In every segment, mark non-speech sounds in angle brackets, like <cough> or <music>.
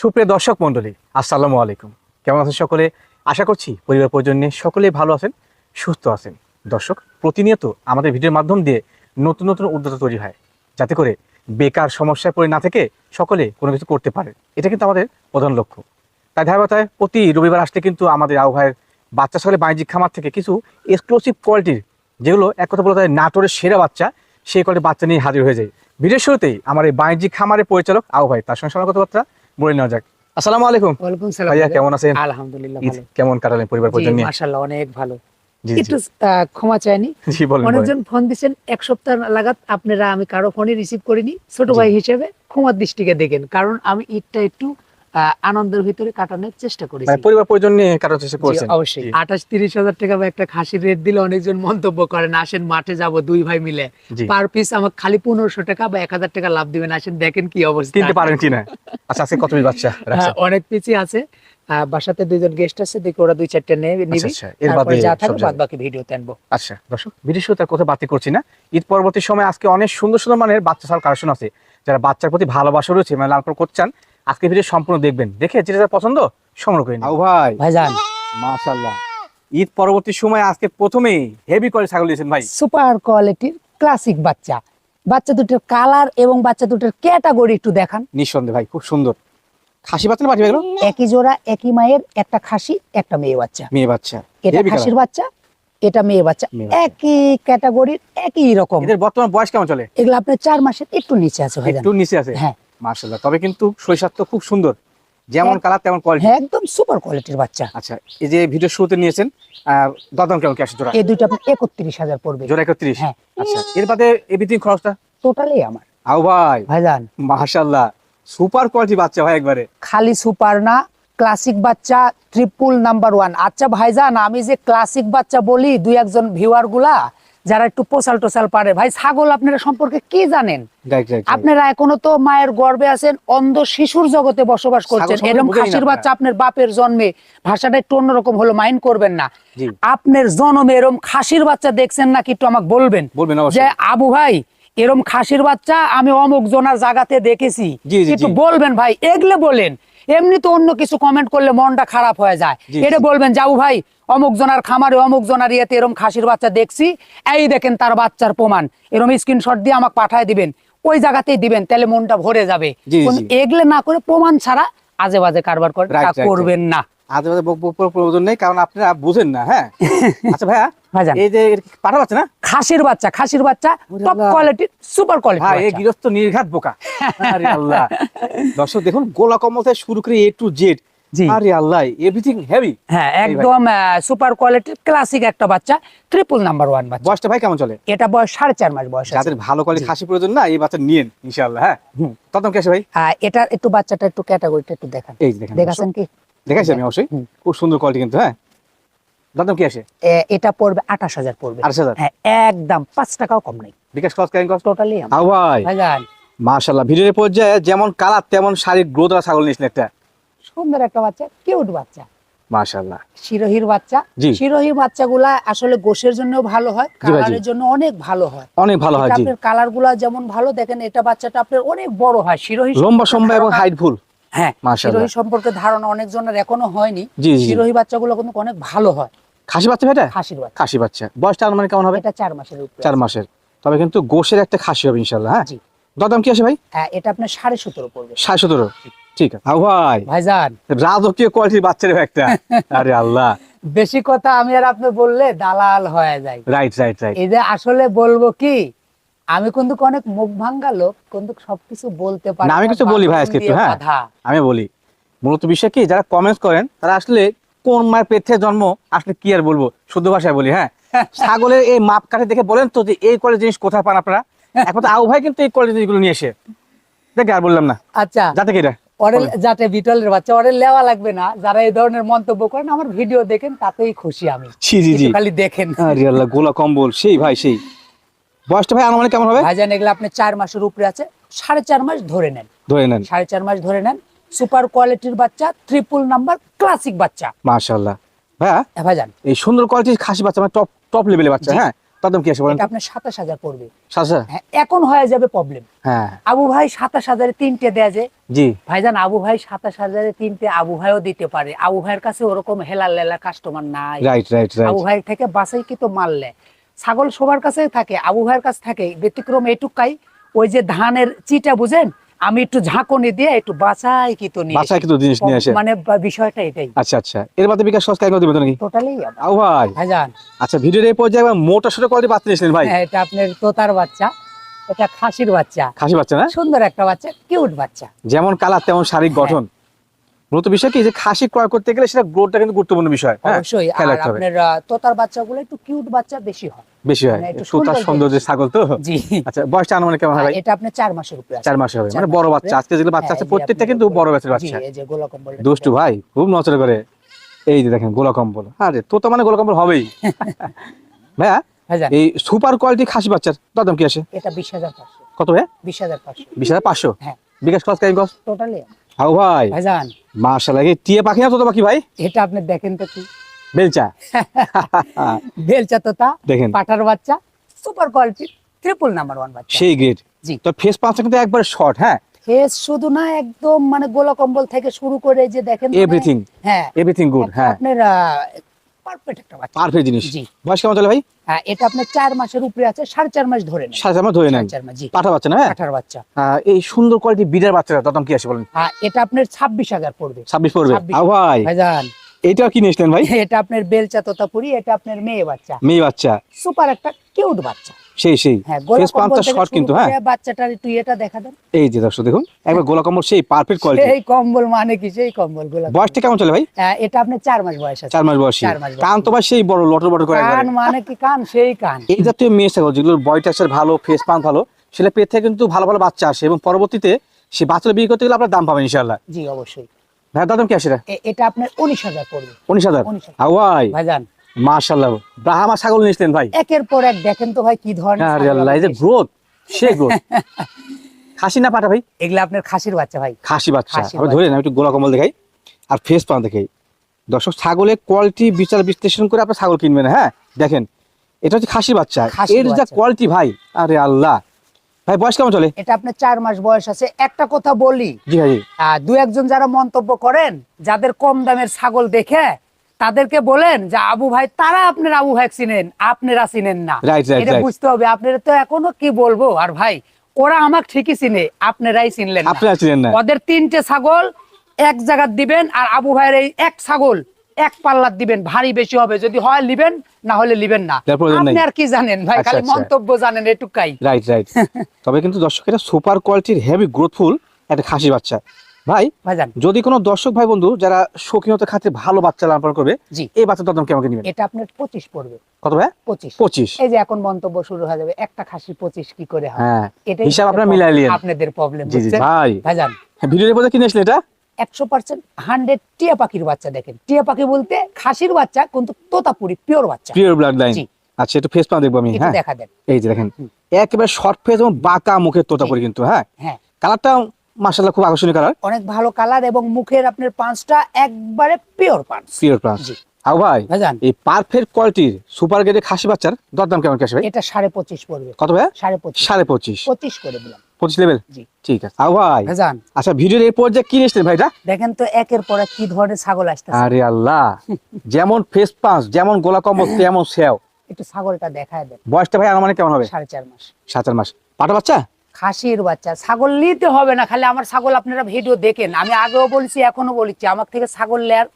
সুপ্রিয় দর্শক মণ্ডলী, আসসালামু আলাইকুম। কেমন আছেন সকলে? আশা করছি পরিবার পরিজন নিয়ে সকলেই ভালো আছেন, সুস্থ আছেন। দর্শক, প্রতিনিয়ত আমাদের ভিডিওর মাধ্যম দিয়ে নতুন নতুন উদ্যোক্তা তৈরি হয়, যাতে করে বেকার সমস্যায় পড়ে না থেকে সকলে কোনো কিছু করতে পারে। এটা কিন্তু আমাদের প্রধান লক্ষ্য। তাই ধারাবাহিকতায় প্রতি রবিবার আসলে কিন্তু আমাদের আবহাওয়ার বাচ্চা সকলে বাণিজ্যিক খামার থেকে কিছু এক্সক্লুসিভ কোয়ালিটির যেগুলো এক কথা বলতে নাটোরের সেরা বাচ্চা, সেই কোয়ালিটির বাচ্চা নিয়ে হাজির হয়ে যায়। ভিডিওর শুরুতেই আমার এই বাণিজ্যিক খামারের পরিচালক ভাই, তার সঙ্গে সঙ্গে কথাবার্তা বলে নেওয়া যাক। আসসালামু আলাইকুম। ওয়ালাইকুম সালাম ভাইয়া ভাইয়া। কেমন আছেন? আলহামদুলিল্লাহ ভালো। কেমন কাটালেন পরিবার জি পরিজন নিয়ে? মাশাআল্লাহ অনেক ভালো। একটু ক্ষমা চাইনি। <laughs> অনেকজন ফোন দিচ্ছেন এক সপ্তাহ লাগাত আপনারা আমি কারও ফোনই রিসিভ করিনি। ছোট ভাই হিসেবে ক্ষমার দৃষ্টিকে দেখেন কারণ আমি ঈদটা একটু আনন্দের ভিতরে কাটানোর চেষ্টা করেছি। মানে পরিবার পরিজন নিয়ে কাটার চেষ্টা জি, করছেন? অবশ্যই। আঠাশ তিরিশ হাজার টাকা বা একটা খাসির রেট দিলে অনেকজন মন্তব্য করেন আসেন মাঠে যাব দুই ভাই মিলে। পার পিস আমাকে খালি পনেরোশো টাকা বা এক হাজার টাকা লাভ দিবেন। আসেন দেখেন কি অবস্থা। কিনতে পারেন কিনা আচ্ছা আজকে কত পিস বাচ্চা হ্যাঁ, অনেক পিসই আছে। বাসাতে দুইজন গেস্ট আছে দেখি ওরা দুই চারটে নেবে আচ্ছা নিবি। আচ্ছা এর তারপরে বাদে যা থাকবে বাদ বাকি ভিডিওতে আনব। আচ্ছা দর্শক ভিডিও শুরু তার কথা বাতি করছি না। ঈদ পরবর্তী সময় আজকে অনেক সুন্দর সুন্দর মানের বাচ্চা ছাড়ার কালেকশন আছে। যারা বাচ্চার প্রতি ভালোবাসা রয়েছে মানে লালন করছেন আজকে ভিডিও সম্পূর্ণ দেখবেন। দেখে যেটা পছন্দ সংগ্রহ করে নিন। ভাই। ভাইজান। মাশাআল্লাহ। ঈদ পরবর্তী সময় আজকে প্রথমেই হেভি করে ছাগল দিয়েছেন ভাই। সুপার কোয়ালিটির ক্লাসিক বাচ্চা। বাচ্চা দুটোর কালার এবং বাচ্চা দুটোর ক্যাটাগরি একটু দেখান। নিঃসন্দেহে ভাই খুব সুন্দর। খাসি বাচ্চা না ভাই একই জোড়া একই মায়ের একটা খাসি একটা মেয়ে বাচ্চা। মেয়ে বাচ্চা। এটা খাসির বাচ্চা এটা মেয়ে বাচ্চা। একই ক্যাটাগরির একই রকম। এদের বর্তমান বয়স কেমন চলে? এগুলো আপনার চার মাসের একটু নিচে আছে একটু নিচে আছে? হ্যাঁ। মার্শাল্লাহ তবে কিন্তু শৈশব তো খুব সুন্দর। যেমন হ্যাঁ। কালার তেমন কোয়ালিটি হ্যাঁ একদম সুপার কোয়ালিটির বাচ্চা। আচ্ছা এই যে ভিডিও শুরুতে নিয়েছেন দরদাম কেমন কি আসে জোড়া এই দুইটা আপনার একত্রিশ হাজার পড়বে। জোড়া একত্রিশ? হ্যাঁ। আচ্ছা এর বাদে এভরিথিং খরচটা? টোটালি আমার। আও ভাই। ভাইজান। মাশাল্লাহ সুপার কোয়ালিটি বাচ্চা ভাই একবারে। খালি সুপার না ক্লাসিক বাচ্চা ট্রিপল নাম্বার ওয়ান আচ্ছা ভাইজান আমি যে ক্লাসিক বাচ্চা বলি দুই একজন ভিউয়ারগুলা যারা একটু পোসাল টোসাল পারে। ভাই ছাগল আপনারা সম্পর্কে কি জানেন? আপনারা এখনও তো মায়ের গর্বে আছেন অন্ধ শিশুর জগতে বসবাস করছেন। এরকম খাসির বাচ্চা আপনার বাপের জন্মে ভাষাটা একটু অন্যরকম হলো মাইন্ড করবেন না। আপনার জন্মে এরম খাসির বাচ্চা দেখছেন নাকি একটু আমাকে বলবেন? বলবেন যে আবু ভাই এরম খাসির বাচ্চা আমি অমুক জনার জায়গাতে দেখেছি। একটু বলবেন ভাই এগলে বলেন। এমনি তো অন্য কিছু কমেন্ট করলে মনটা খারাপ হয়ে যায়। এটা বলবেন যাবু ভাই অমুক জনার খামারে অমুক জনার ইয়েতে এরম খাসির বাচ্চা দেখছি। এই দেখেন তার বাচ্চার প্রমাণ। এরম স্ক্রিনশট দিয়ে আমাকে পাঠায় দিবেন। ওই জায়গাতেই দিবেন তাহলে মনটা ভরে যাবে। এগলে না করে প্রমাণ ছাড়া আজে বাজে কারবার করবেন না। আজ বক বক প্রয়োজন নেই কারণ আপনারা বুঝেন না হ্যাঁ? <laughs> আচ্ছা ভাইয়া ভাইজান। এই যে পাঠা বাচ্চা না? খাসির বাচ্চা খাসির বাচ্চা টপ আল্লাহ। কোয়ালিটির সুপার ভাই এই গৃহস্থ নির্ঘাত বোকা। আরে আল্লাহ। দর্শক দেখুন গোলা কমল থেকে শুরু করে এ টু জেড আরে আল্লাহ এভরিথিং হেভি হ্যাঁ একদম সুপার কোয়ালিটির ক্লাসিক একটা বাচ্চা ট্রিপল নাম্বার ওয়ান বাচ্চা। বয়সটা ভাই কেমন চলে? এটা বয়স সাড়ে চার মাস বয়স যাদের ভালো কোয়ালিটি খাসি প্রয়োজন না এই বাচ্চা নিয়েন ইনশাআল্লাহ হ্যাঁ। হুম। তদম কেসে ভাই? এটা একটু বাচ্চাটা একটু ক্যাটাগরিটা একটু দেখান। এই যে কি? দেখাইছি আমি অবশ্যই। খুব সুন্দর কোয়ালিটি কিন্তু হ্যাঁ? দাম কি আসে? এটা পড়বে আঠাশ হাজার পড়বে। আঠাশ হাজার? হ্যাঁ একদম পাঁচ টাকাও কম নেই। বিকাশ কস ক্যারিং কস টোটালি আও ভাই। ভাইজান। মাশাআল্লাহ ভিডিওর পর্যায়ে যেমন কালার তেমন শাড়ির গ্রোথ আর ছাগল নিয়েছেন একটা। সুন্দর একটা বাচ্চা কিউট বাচ্চা। মাশাআল্লাহ। শিরোহির বাচ্চা। জি। শিরোহির বাচ্চাগুলা আসলে গোশের জন্য ভালো হয়। কালারের জন্য অনেক ভালো হয়। অনেক ভালো হয় জি। আপনার কালারগুলা যেমন ভালো দেখেন এটা বাচ্চাটা আপনার অনেক বড় হয় শিরোহি লম্বা সম্বা এবং হাইট ফুল হ্যাঁ শিরোহি সম্পর্কে ধারণা অনেকজনের এখনও হয়নি। শিরোহি বাচ্চাগুলো কিন্তু অনেক ভালো হয়। খাসি বাচ্চা খাসির বাচ্চা। খাসি বাচ্চা। বয়সটা মানে কেমন হবে? এটা চার মাসের চার মাসের। তবে কিন্তু গোশের একটা খাসি হবে ইনশাআল্লাহ হ্যাঁ। কি আসে ভাই? হ্যাঁ, এটা আপনার সাড়ে সতেরো পড়বে। সাড়ে সতেরো? ঠিক আছে। ভাই। ভাইজান। রাজকীয় কোয়ালিটির বাচ্চা একটা। <laughs> আরে আল্লাহ। বেশি কথা আমি আর আপনি বললে দালাল হয়ে যায়। রাইট রাইট রাইট এই যে আসলে বলব কি আমি কিন্তু অনেক মুখ ভাঙ্গা লোক কিন্তু সবকিছু বলতে পারি আমি কিছু বলি ভাই আজকে হ্যাঁ। আমি বলি। মূলত বিষয় কি যারা কমেন্টস করেন তারা আসলে কোন মায়ের পেট জন্ম আসলে কি আর বলব? শুদ্ধ ভাষায় বলি হ্যাঁ? <laughs> ছাগলের এই মাপ কাঠে দেখে বলেন তো যে এই কোয়ালিটি জিনিস কোথায় পান আপনারা? এখন তো আউ ভাই কিন্তু এই কোয়ালিটি জিনিসগুলো নিয়ে এসে। দেখে আর বললাম না। আচ্ছা। যাতে কি অরেল যাতে বিটলের বাচ্চা অরেল লেওয়া লাগবে না। যারা এই ধরনের মন্তব্য করেন আমার ভিডিও দেখেন তাতেই খুশি আমি। জি জি জি খালি দেখেন। আরে আল্লাহ গোলা কম্বল সেই ভাই সেই। বয়সটা ভাই আনুমানিক কেমন হবে? ভাইজান এগুলো আপনি চার মাসের উপরে আছে। সাড়ে চার মাস ধরে নেন। ধরে নেন। সাড়ে চার মাস ধরে নেন। সুপার কোয়ালিটির বাচ্চা ট্রিপল নাম্বার ক্লাসিক বাচ্চা। মাশাআল্লাহ। ভাইয়া হ্যাঁ, ভাইজান। এই সুন্দর কোয়ালিটির খাসি বাচ্চা মানে টপ টপ লেভেলের বাচ্চা হ্যাঁ? দাম কি আসে বলেন? আপনার সাতাশ হাজার পড়বে। হ্যাঁ এখন হয়ে যাবে প্রবলেম হ্যাঁ। আবু ভাই সাতাশ হাজারে তিনটে দেয়া যে। জি। ভাইজান আবু ভাই সাতাশ হাজারে তিনটে আবু ভাইও দিতে পারে। আবু ভাইয়ের কাছে ওরকম হেলাল লেলা কাস্টমার নাই। রাইট রাইট রাইট আবু ভাইয়ের থেকে বাসাই কি তো মারলে ছাগল সবার কাছে থাকে আবু ভাইয়ের কাছে থাকে ব্যতিক্রম এটুকাই। ওই যে ধানের চিটা বুঝেন? আমি একটু ঝাঁকুনি দিয়ে একটু বাছাই কি তো নিয়ে কিন্তু জিনিস নিয়ে আসে? মানে বিষয়টা এটাই। আচ্ছা আচ্ছা। এর বাদে বিকাশ সস্তা একদম দিবেন নাকি টোটালি আও ভাই। ভাইজান। আচ্ছা ভিডিওর এই পর্যায়ে একবার মোটা সোটা কোয়ালিটি বাচ্চা নিয়েছিলেন ভাই। হ্যাঁ, এটা আপনার তোতার বাচ্চা। এটা খাসির বাচ্চা। খাসি বাচ্চা না? সুন্দর একটা বাচ্চা কিউট বাচ্চা। যেমন কালার তেমন শারীরিক হ্যাঁ। গঠন। মূলত বিষয় কি যে খাসি ক্রয় করতে গেলে সেটা গ্রোথটা কিন্তু গুরুত্বপূর্ণ বিষয় হ্যাঁ? অবশ্যই। আর আপনার তোতার বাচ্চাগুলো একটু কিউট বাচ্চা বেশি হয়। বেশি হয়। মানে একটু একটু তার সুন্দর সৌন্দর্যের ছাগল তো? জি। আচ্ছা বয়সটা আনুমানিক কেমন হয় এটা আপনার চার মাসের উপরে আছে। চার হবে। মানে বড় বাচ্চা। আজকে যেগুলো বাচ্চা হ্যাঁ, আছে প্রত্যেকটা কিন্তু বড় ব্যাচের বাচ্চা। এই যে গোলা কম্বল দুষ্টু ভাই খুব নচড়ে করে। এই যে দেখেন গোলা কম্বল। আরে তো তো মানে গোলা কম্বল হবেই। <laughs> ভাইয়া এই সুপার কোয়ালিটি খাসি বাচ্চার দাম কি আসে? এটা বিশ হাজার পাঁচশো। কত ভাই বিশ হাজার পাঁচশো। বিশ হাজার পাঁচশো? হ্যাঁ। বিকাশ কাই কস টোটালি হাও ভাই? ভাইজান। মাশাআল্লাহ এই টিয়া পাখি না তো পাখি ভাই? এটা আপনি দেখেন তো কি? বেলচা। <laughs> বেলচা তোতা দেখেন। পাটার বাচ্চা super quality triple number one বাচ্চা। সেই গ্রেড জি। তো ফেস পাঁচটা কিন্তু একবার শর্ট হ্যাঁ? ফেস শুধু না একদম মানে গোলা কম্বল থেকে শুরু করে যে দেখেন এভরিথিং হ্যাঁ। এভরিথিং গুড হ্যাঁ। আপনার পারফেক্ট একটা বাচ্চা। পারফেক্ট জিনিস। জি। বয়স কেমন চলে ভাই? হ্যাঁ, এটা আপনার চার মাসের উপরে আছে সাড়ে চার মাস ধরে নেন। সাড়ে আমার ধরে নেন। চার মাস জি। পাঠা বাচ্চা না হ্যাঁ? পাঠার বাচ্চা। এই সুন্দর কোয়ালিটি বিডার বাচ্চাটা দাম কি আছে বলেন? হ্যাঁ, এটা আপনার ছাব্বিশ হাজার পড়বে। ছাব্বিশ পড়বে? 26 আও ভাই। ভাইজান। এইটা কি নিয়েছিলেন ভাই? এটা আপনার বেলচা তোতাপুরি এটা আপনার মেয়ে বাচ্চা। মেয়ে বাচ্চা। সুপার একটা কিউট বাচ্চা। সেই সেই। হ্যাঁ ফেস কম্বল থেকে শর্ট কিন্তু হ্যাঁ। বাচ্চাটার একটু এটা দেখা দেন। এই যে দর্শক দেখুন একবার গোলা কম্বল সেই পারফেক্ট কোয়ালিটি সেই কম্বল মানে কি? সেই কম্বল গোলা বয়সটা কেমন চলে ভাই? হ্যাঁ, এটা আপনার চার মাস বয়স আছে। চার মাস বয়সী। কান তো ভাই সেই বড় লটর বটর করে কান মানে কি? কান সেই কান। এই জাতীয় মেয়ে ছাগল যেগুলোর বয় টাচার ভালো ফেস পাম্প ভালো সেটা পেট থেকে কিন্তু ভালো ভালো বাচ্চা আসে। এবং পরবর্তীতে সে বাচ্চা বিক্রি করতে গেলে আপনার দাম পাবেন ইনশাল্লাহ জি অবশ্যই। ভাই দাম কি আসে এটা? আপনার উনিশ হাজার পড়বে। উনিশ হাজার? 19,000 হাওয়াই। ভাইজান ব্রাহ্মা ছাগল নিয়েছিলেন ভাই। একের পর এক দেখেন তো ভাই কি ধরনের আরে আল্লাহ এই যে গ্রোথ সে গ্রোথ <laughs> খাসি না পাটা ভাই? এগুলা আপনার খাসির বাচ্চা ভাই। খাসি বাচ্চা। আমি ধরে না একটু গোলা কম্বল দেখাই। আর ফেস পান দেখাই। দর্শক ছাগলের কোয়ালিটি বিচার বিশ্লেষণ করে আপনার ছাগল কিনবেন হ্যাঁ? দেখেন এটা হচ্ছে খাসি বাচ্চা। খাসির এর যা বাচ্চা। কোয়ালিটি ভাই আরে আল্লাহ। ভাই বয়স কেমন চলে? এটা আপনার চার মাস বয়স আছে। একটা কথা বলি। জি ভাই দু একজন যারা মন্তব্য করেন যাদের কম দামের ছাগল দেখে তাদেরকে বলেন যে আবু ভাই তারা আপনার আবু ভাই চিনেন আপনারা চিনেন না। এটা বুঝতে হবে। আপনারা তো এখনও কি বলব? আর ভাই ওরা আমাকে ঠিকই চিনে আপনারাই চিনলেন আপনারা ছিলেন না। ওদের তিনটে ছাগল এক জায়গার দিবেন আর আবু ভাইয়ের এই এক ছাগল এক পাল্লার দিবেন ভারী বেশি হবে। যদি হয় লিবেন না হলে লিবেন না। আপনি আর কি জানেন ভাই? আচ্ছা, খালি আচ্ছা। মন্তব্য জানেন এটুকাই। রাইট রাইট <laughs> তবে কিন্তু দর্শক এটা সুপার কোয়ালিটির হেভি গ্রোথফুল একটা খাসি বাচ্চা। ভাই ভাইজান। যদি কোনো দর্শক ভাই বন্ধু যারা শৌখিনতা খাতে ভালো বাচ্চা লালন করবে জি। এই বাচ্চার দাম কেমন নেবেন? এটা আপনার পঁচিশ পড়বে। কত ভাই? পঁচিশ। পঁচিশ। এই যে এখন মন্তব্য শুরু হয়ে যাবে একটা খাসি পঁচিশ কি করে হয়? হ্যাঁ এটাই হিসাব আপনারা মিলাই নিলেন। আপনাদের প্রবলেম ভাই। ভাইজান। হ্যাঁ, ভিডিওর মধ্যে কিনে আসলে এটা? একশো পার্সেন্ট হান্ড্রেড টিয়া পাখির বাচ্চা দেখেন। টিয়া পাখি বলতে খাসির বাচ্চা কিন্তু তোতাপুরি পিওর বাচ্চা। Pure blood line. আচ্ছা একটু ফেস পা দেখব আমি হ্যাঁ? দেখা দেন। এই যে দেখেন একেবারে শর্ট ফেস এবং বাঁকা মুখের তোতাপুরি কিন্তু হ্যাঁ? হ্যাঁ। কালারটা মাশাআল্লাহ খুব আকর্ষণীয় কালার। অনেক ভালো কালার এবং মুখের আপনার পাঁচটা একবারে পিওর পাঁচ। পিওর প্লাস জি। ভাই এই পারফেক্ট কোয়ালিটির সুপার গ্রেডের খাসি বাচ্চার দরদাম কেমন ভাই এটা পড়বে। কত ভাই করে দিলাম। লেভেল জি। ঠিক আছে। ভাই ভাইজান। আচ্ছা ভিডিওর এই পর্যায়ে কি নিয়েছিলেন ভাইটা? দেখেন তো একের পর এক কি ধরনের ছাগল আসতেছে। আরে আল্লাহ যেমন ফেস পাঁচ যেমন গোলা কম্বল তেমন সেও। একটু ছাগলটা দেখায় দেন। বয়সটা ভাই আমার কেমন হবে? সাড়ে চার মাস। সাত আট মাস। পাটা বাচ্চা? খাসির বাচ্চা। ছাগল নিতে হবে না খালি আমার ছাগল আপনারা ভিডিও দেখেন। আমি আগেও বলছি এখনও বলছি আমার থেকে ছাগল নেয়ার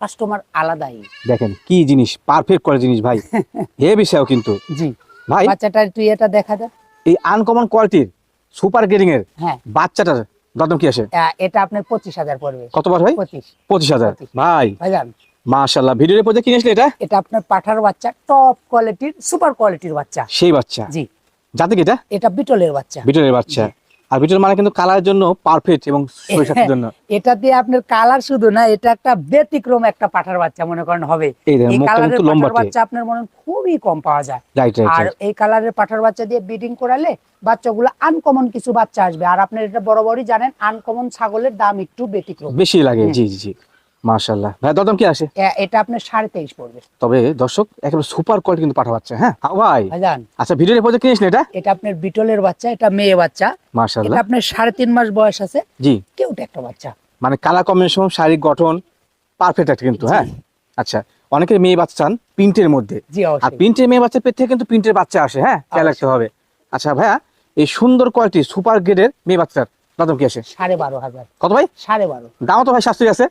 কাস্টমার আলাদাই। দেখেন কি জিনিস পারফেক্ট করে জিনিস ভাই। <laughs> হে বিষয়ও কিন্তু। জি। ভাই বাচ্চাটা তুই এটা দেখা দেন এই আনকমন কোয়ালিটির সুপার গ্রেডিং এর হ্যাঁ। বাচ্চাটার দরদাম কি আসে? এটা আপনার পঁচিশ হাজার পড়বে। কত বার ভাই? পঁচিশ। পঁচিশ হাজার। পঁচিশ। ভাই ভাইজান। মাশাল্লাহ ভিডিওর পর্যায়ে কিনে আসলে এটা? এটা আপনার পাঠার বাচ্চা টপ কোয়ালিটির সুপার কোয়ালিটির বাচ্চা। সেই বাচ্চা। জি। যাতে কি এটা? এটা বিটলের বাচ্চা। বিটলের বাচ্চা। আর বিটল মানে কিন্তু কালারের জন্য পারফেক্ট এবং শরীর জন্য। এটা দিয়ে আপনার কালার শুধু না এটা একটা ব্যতিক্রম একটা পাঠার বাচ্চা মনে করেন হবে। এই কালারের কিন্তু পাঠার বাচ্চা আপনার মনে খুবই কম পাওয়া যায়। রাইট রাইট আর এই কালারের পাঠার বাচ্চা দিয়ে ব্রিডিং করালে বাচ্চাগুলো আনকমন কিছু বাচ্চা আসবে। আর আপনার এটা বড় বড়ই জানেন আনকমন ছাগলের দাম একটু ব্যতিক্রম। বেশি লাগে জি জি জি। মাশাল্লাহ ভাই দরদাম কি আসে? এটা আপনার সাড়ে তেইশ পড়বে। তবে দর্শক একেবারে সুপার কোয়ালিটি কিন্তু পাঠা পাচ্ছে হ্যাঁ? হ্যাঁ, ভাই। আচ্ছা ভিডিওর পর্যন্ত কিনিস না এটা? এটা আপনার বিটলের বাচ্চা এটা মেয়ে বাচ্চা। এটা আপনার সাড়ে তিন মাস বয়স আছে। জি। একটা বাচ্চা। মানে কালার কম্বিনেশন শারীরিক গঠন পারফেক্ট একটা কিন্তু হ্যাঁ? আচ্ছা অনেকের মেয়ে বাচ্চা চান প্রিন্টের মধ্যে। জি আর প্রিন্টের মেয়ে বাচ্চা পেট থেকে কিন্তু প্রিন্টের বাচ্চা আসে হ্যাঁ? খেয়াল রাখতে হবে। আচ্ছা ভাইয়া এই সুন্দর কোয়ালিটি সুপার গ্রেডের মেয়ে বাচ্চার দাম কি আসে? সাড়ে বারো হাজার। কত ভাই? সাড়ে বারো। দামও তো ভাই শাস্তি আছে।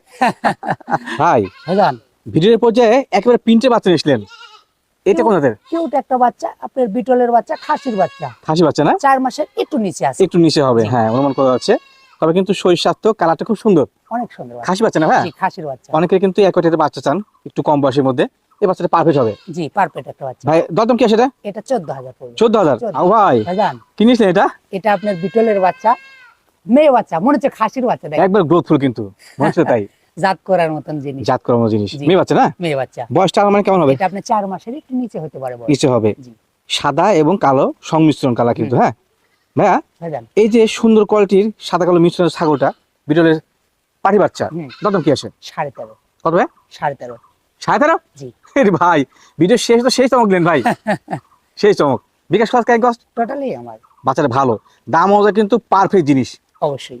<laughs> ভাই ভাইজান। ভিডিওর পর্যায়ে একেবারে প্রিন্টের বাচ্চা নিয়েছিলেন এটা কোন জাতের? কেউ একটা বাচ্চা আপনার বিটলের বাচ্চা খাসির বাচ্চা। খাসি বাচ্চা না? চার মাসের একটু নিচে আছে। একটু নিচে হবে হ্যাঁ অনুমান করা যাচ্ছে তবে কিন্তু শরীর স্বাস্থ্য কালারটা খুব সুন্দর। অনেক সুন্দর খাসি বাচ্চা না ভাই? খাসির বাচ্চা। অনেকের কিন্তু এক কোটিতে বাচ্চা চান একটু কম বয়সের মধ্যে। এই বাচ্চাটা পারফেক্ট হবে। জি পারফেক্ট একটা বাচ্চা। ভাই দরদাম কি আছে এটা? এটা চোদ্দ হাজার পড়বে। চোদ্দ হাজার? চোদ্দ। আও ভাই। ভাইজান। এটা? এটা আপনার বিটলের বাচ্চা। মেয়ে বাচ্চা মনে হচ্ছে খাসির বাচ্চা দেখ। একবার গ্রোথফুল কিন্তু মনে হচ্ছে তাই। <laughs> জাত করার মতন জিনিস। জাত করানো জিনিস। মেয়ে বাচ্চা না? মেয়ে বাচ্চা। বয়সটা মানে কেমন হবে? এটা আপনার চার মাসের একটু নিচে হতে পারে। নিচে হবে। সাদা এবং কালো সংমিশ্রণ কালার কিন্তু হ্যাঁ? ভাইয়া এই যে সুন্দর কোয়ালিটির সাদা কালো মিশ্রণের ছাগলটা বিড়লের পাটি বাচ্চা হুম। কি আছে? সাড়ে তেরো। কত ভাই সাড়ে তেরো। সাড়ে তেরো? জি। <laughs> ভাই ভিডিও শেষ তো শেষ চমক দিলেন ভাই। <laughs> সেই চমক। বিকাশ কস্ট টোটালি আমার। বাচ্চাটা ভালো। দাম অনুযায়ী কিন্তু পারফেক্ট জিনিস। অবশ্যই।